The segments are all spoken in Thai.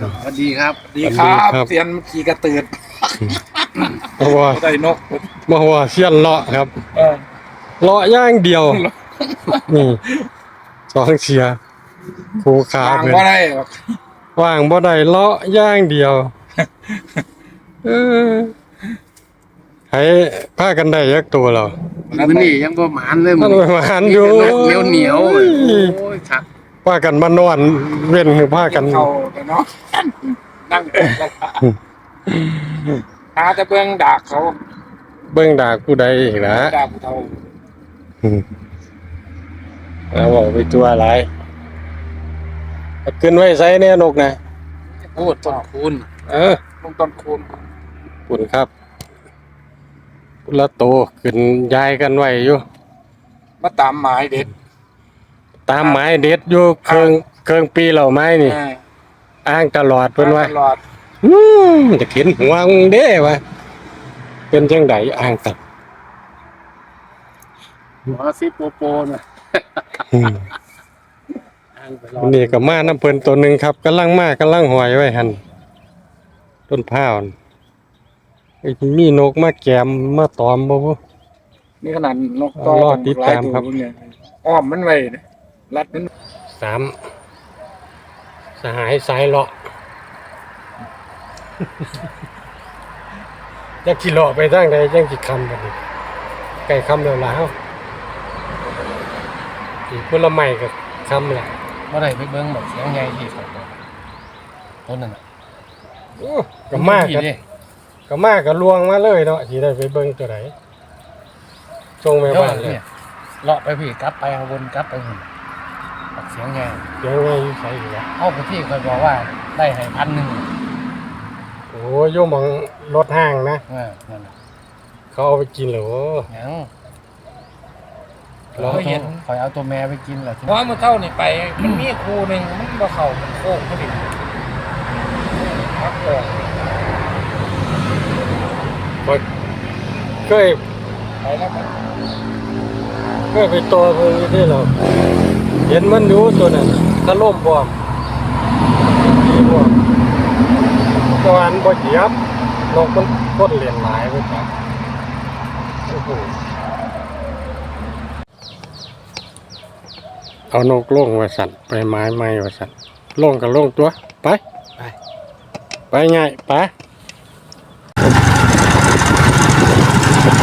สวัสดีครับดีครับครับเซียนขี่กระตืดเพราะว่าได้นกมาว่าเสี้ยนเลาะครับเออเลาะอย่างเดียวนี่สองเชียร์ครูขาทางเพิ่น ก็ได้หรอกว่างบ่ได้เลาะอย่างเดียว เออให้พากันได้ยักตัวเรามื้อนี้ยังบ่หมานเลยท่านไปมาหันอยู่เหนียวเหนียวๆโอ้ยครั บว่ากันมานอนเว้นคือพากันเขาเนาะนั่งเป็นราคาหาจะเบื้องดากเขา เบิ่งดากผู้ใดอีกนะดากเขาแล้วบอกไปตัวอะไรเอาขึ้นไว้ใส่แน่นกนะพูดต้นคูณเออลงต้นคูณคุณครับพุละโตขึ้นยายกันไว้อยู่มาตามหมายเด็ด ตามหมายเด็ดอยู่เครื่องเครื่องปีเหล่าไม้นี่เอออ้างตลอดเพิ่นว่าตลอดอืมจะเขียนหัวมึงเด้วะเป็นจังไดอ้างตัดหมอซิโปโปน่ะอืมอ้างไปรอวันนี้ก็มาน้ำเพิ่นตัวหนึ่งครับกำลังมากำลังหอยไว้หันต้นพร้าวน่ะไอ้มีนกมาแกมมาตอมบ่บ่ นี่ขนาดนกรอดติดตามครับหลยตัวเนี่ยอ้อมมันไว้เนี่ย รัดมันสามสหายสายเลาะ จักสิเลาะไปทางใดจังสิคำบัดนี้ใกล้คำแล้วล่ะเฮาอีกผลไม้ก็คำแหละบ่ได้ไปเบิ่งหมดเสียงใหญ่ที่สุดต้นนั่นน่ะโอ้ก็มากดีก็เด้ก็มากก็ลวงมาเลยเนาะสิได้ไปเบิ่งตัวไหนส่งแม่เดี๋ยวบ้านเลยเนี่ยเลาะไปพี่กลับไปเอาวนกลับไปหุ่นออก เสียงใหญ่เดี๋ยวไงอยู่ไสอยู่แล้วเอาไปที่เคยบอกว่าได้ให้พันหนึ่งโอ้ยโยมมองรถห้างนะ เออนั่นน่ะเขาเอาไปกินเหรอยังเราเราเห็น คอยเอาตัวแม่ไปกินแหละเพราะเมื่อเข้านี่ไป มันมีครูหนึ่งมันบ่เข้ามันโค้งพอดีพักก่อนบ่เคยไปแล้วครับ เคยไปตัวเพิ่นอยู่ที่เรา เห็นมันอยู่ตัวนั้นถล่มพร้อมมีพร้อมตอนบ่เหยียบนกมันพ่นเหรียญหลายไปครับโอ้โหเอานกล่งว่าสั่นไปไม้ไม้ว่าสั่นล่งก็ลงตัว ไป ไป ไปง่ายไป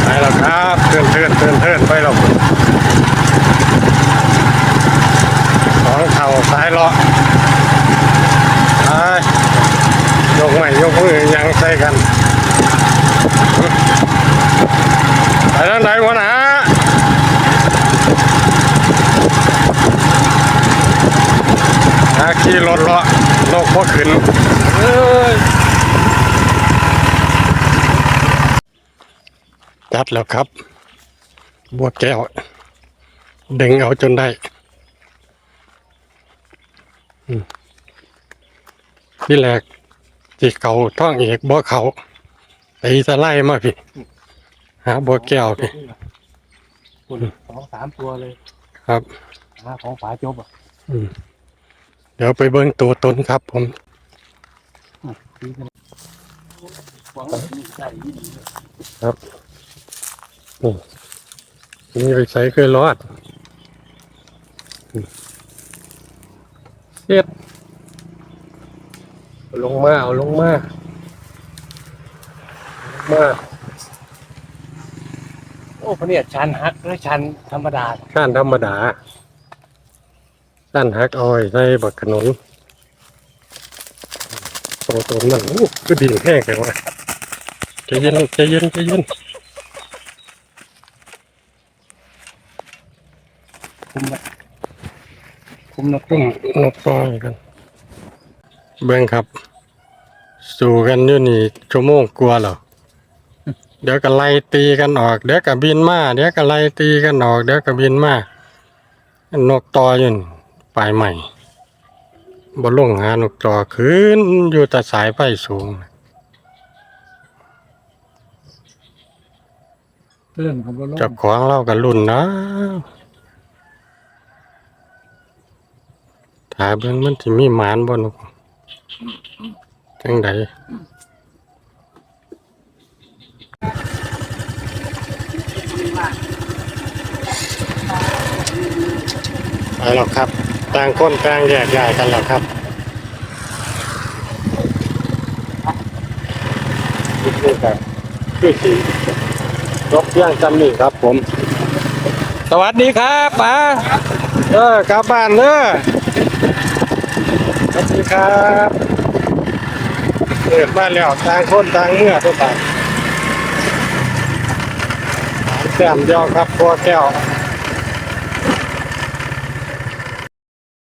ไปแล้วครับเทินเทินเทินเทินไปแล้วสองเข่าซ้ายเลาะไปยกใหม่ยกมือยัง ใส่กันไปทางไหนวะนะอาขี่รถเลาะโลกพอขึ้นเอ้ยจัดแล้วครับ บัวแก้ว ดึงเอาจนได้อืมที่แรก ที่เขาท่องเอกบัวเขาตีสะไล่มาพี่หาบัวแก้วพี่คุณสองสามตัวเลยครับหาของฝาจบอะอืมเดี๋ยวไปเบิ้งตัวตนครับผมตีกันหวังนี่ใส่ดีเลยนี่ไปใส่เคยรอดอืมเสียด เอาลงมา เอาลงมามาโอ้พะเนี่ยชันฮักหรือชันธรรมดาก้านธรรมดาก้านหักอ้อยใส่บักขนุนโตโตนั่นอู้ก็ดินแห้งแต่ว่าใจเย็นลูกใจเย็นใจเย็นคุมไว้คุมนกตุ้มนกต้อยกัน เบิ่งครับ สู่กันอยู่นี่ชั่วโมงกลัวาแล้วเดี๋ยวก็ไล่ตีกันออก เดี๋ยวก็บินมา เดี๋ยวก็ไล่ตีกันออก เดี๋ยวก็บินมานกต่ออยู่นี่ปลายใหม่บ่ลงหานกต่อขึ้นอยู่แต่สายไฟสูงเรื่องของบอลเจับของเรากับรุ่นนะถาเบิ่งมันสิมีหมานบ่นก จังไดไปแล้วครับต่างคนต่างแยกย้ายกันแล้วครับนี่ครับคือสีรบเที่ยงจำนี่ครับผม สวัสดีครับป๋าเออกลับบ้านเด้อสวัสดีครับ เกิดมาแล้วต่างคนต่างเมื่อตัวต่างแต้มยอครับพวแก้ว